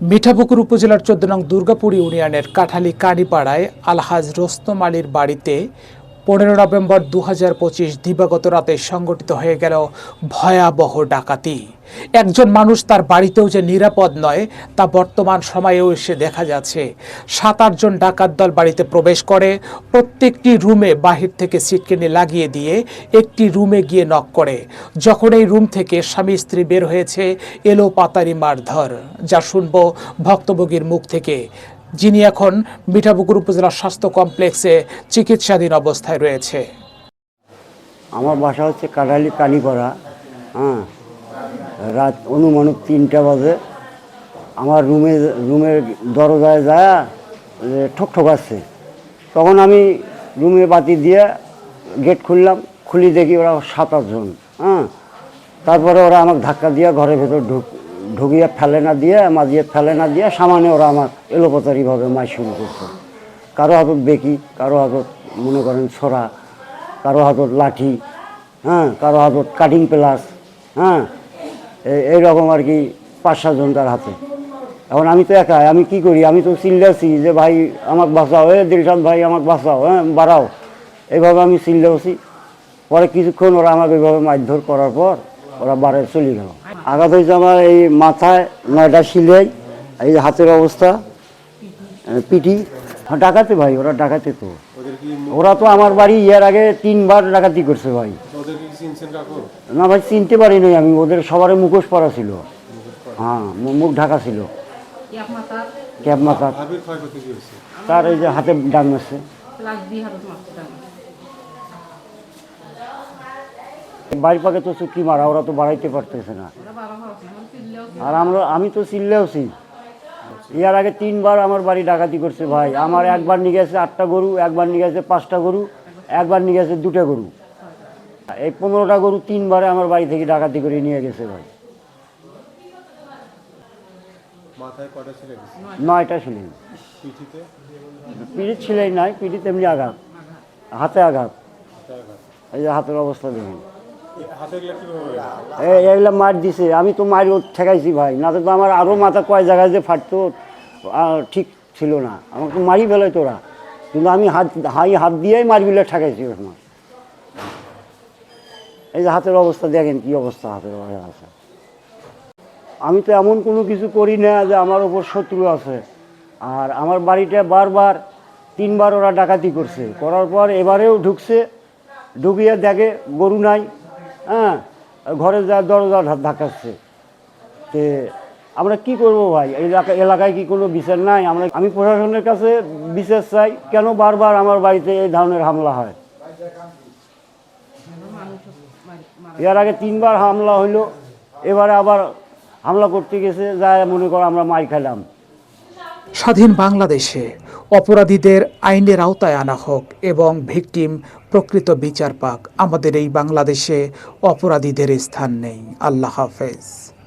মিঠাপুকুর উপজেলার চোদ্দ নং দুর্গাপুর ইউনিয়নের কাঠালি কানিপাড়ায় আলহাজ রোস্তম আলীর বাড়িতে পনেরো নভেম্বর দু হাজার পঁচিশ দিবাগত রাতে সংগঠিত হয়ে গেল ভয়াবহ ডাকাতি। একজন মানুষ তার বাড়িতেও যে নিরাপদ নয়, তা বর্তমান সময়েও এসে দেখা যাচ্ছে। সাত আটজন ডাকাত দল বাড়িতে প্রবেশ করে, প্রত্যেকটি রুমে বাহির থেকে সিটকেনি লাগিয়ে দিয়ে একটি রুমে গিয়ে নক করে। যখন এই রুম থেকে স্বামী, স্ত্রী বের হয়েছে, এলো পাতারি মারধর, যা শুনব ভক্তভোগীর মুখ থেকে। যিনি এখন মিঠাপুকুর উপজেলা স্বাস্থ্য কমপ্লেক্সে চিকিৎসাধীন অবস্থায় রয়েছে। আমার বাসা হচ্ছে কাটালি কালীপাড়া হ্যাঁ। রাত অনুমানিক তিনটা বাজে। আমার রুমে, রুমের দরজায় যায় ঠক ঠকাচ্ছে তখন আমি রুমে বাতি দিয়ে গেট খুললাম, খুলি দেখি ওরা সাত আটজন হ্যাঁ। তারপরে ওরা আমাকে ধাক্কা দিয়ে ঘরের ভেতর ঢুক ঢুকিয়ে ফেলে না দিয়ে মাঝিয়ে ফেলে না দিয়ে সামানে ওরা আমার এলোপাতারিভাবে মাই শুরু করছে। কারও হাতত বেকি, কারও হাতত, মনে করেন, ছড়া, কারও হাতত লাঠি হ্যাঁ কারও হাতত কাটিং প্লাস হ্যাঁ এই- এইরকম আর কি পাঁচ সাতজন তার হাতে। এখন আমি তো একা আমি কি করি? আমি তো চিল্লাছি যে, ভাই, আমাকে বাঁচাও, এ দিলশাদ ভাই, আমাকে বাঁচাও হ্যাঁ বাড়াও। এইভাবে আমি চিল্লাছি পরে কিছুক্ষণ ওরা আমাকে এইভাবে মারধর করার পর ওরা বারে চলে গেল। আঘাত হয়েছে আমার এই মাথায় নয়টা সিলাই এই হাতের অবস্থা পিটি হ্যাঁ ডাকাতে ভাই ওরা ডাকাতে তো। ওরা তো আমার বাড়ি ইয়ার আগে তিনবার ডাকাতি করছে ভাই। না ভাই চিনতে পারিনি আমি ওদের সবার মুখোশ পরা ছিল। হ্যাঁ মু- মুখ ঢাকা ছিল। ক্যাব মাথার মাথা তার এই যে হাতে ডান মারছে বাড়ির পাকে তো চুক্তি মারা ওরা তো বাড়াইতে পারতেছে না। আর আমরা আমি তো চিল্লেওছি ইয়ার আগে তিনবার আমার বাড়ি ডাকাতি করছে ভাই। আমার একবার নিয়ে গেছে আটটা গরু একবার নিয়ে গেছে পাঁচটা গরু একবার নিয়ে গেছে দুটো গরু। এই পনেরোটা গরু তিনবারে আমার বাড়ি থেকে ডাকাতি করে নিয়ে গেছে ভাই। নয়টা ছিলেন পিঠি ছিলেই নাই পিঠি তেমনি আঘাত। হাতে আঘাত। এই যে হাতের অবস্থা দেখেন। এগুলা মার দিছে। আমি তো মারি ঠেকাইছি ভাই। না তো আমার আরও মাথা কয় জায়গায় যে ফাটতো ঠিক ছিল না। আমাকে মারি ফেলে তোরা। কিন্তু আমি হাত, হাই হাত দিয়েই মারগুলো ঠেকাইছি সময় এই যে হাতের অবস্থা, দেখেন কি অবস্থা হাতের অবস্থা। আমি তো এমন কোনো কিছু করি না যে আমার ওপর শত্রু আছে। আর আমার বাড়িটা বারবার, তিনবার ওরা ডাকাতি করছে। করার পর এবারেও ঢুকছে। ঢুকিয়ে দেখে গরু নাই। হ্যাঁ ঘরে যা দরজা ধাক্কাচ্ছে তে আমরা কি করব ভাই? এলাকা এলাকায় কি কোনো বিচার নাই? আমরা আমি প্রশাসনের কাছে বিচার চাই, কেন বারবার আমার বাড়িতে এই ধরনের হামলা হয়? এর আগে তিনবার হামলা হইল, এবারে আবার হামলা করতে গেছে, যা মনে করো আমরা মার খেলাম স্বাধীন বাংলাদেশে অপরাধীদের আইনের আওতায় আনা হোক এবং ভিকটিম প্রকৃত বিচার পাক। আমাদের এই বাংলাদেশে অপরাধীদের স্থান নেই। আল্লাহ হাফেজ।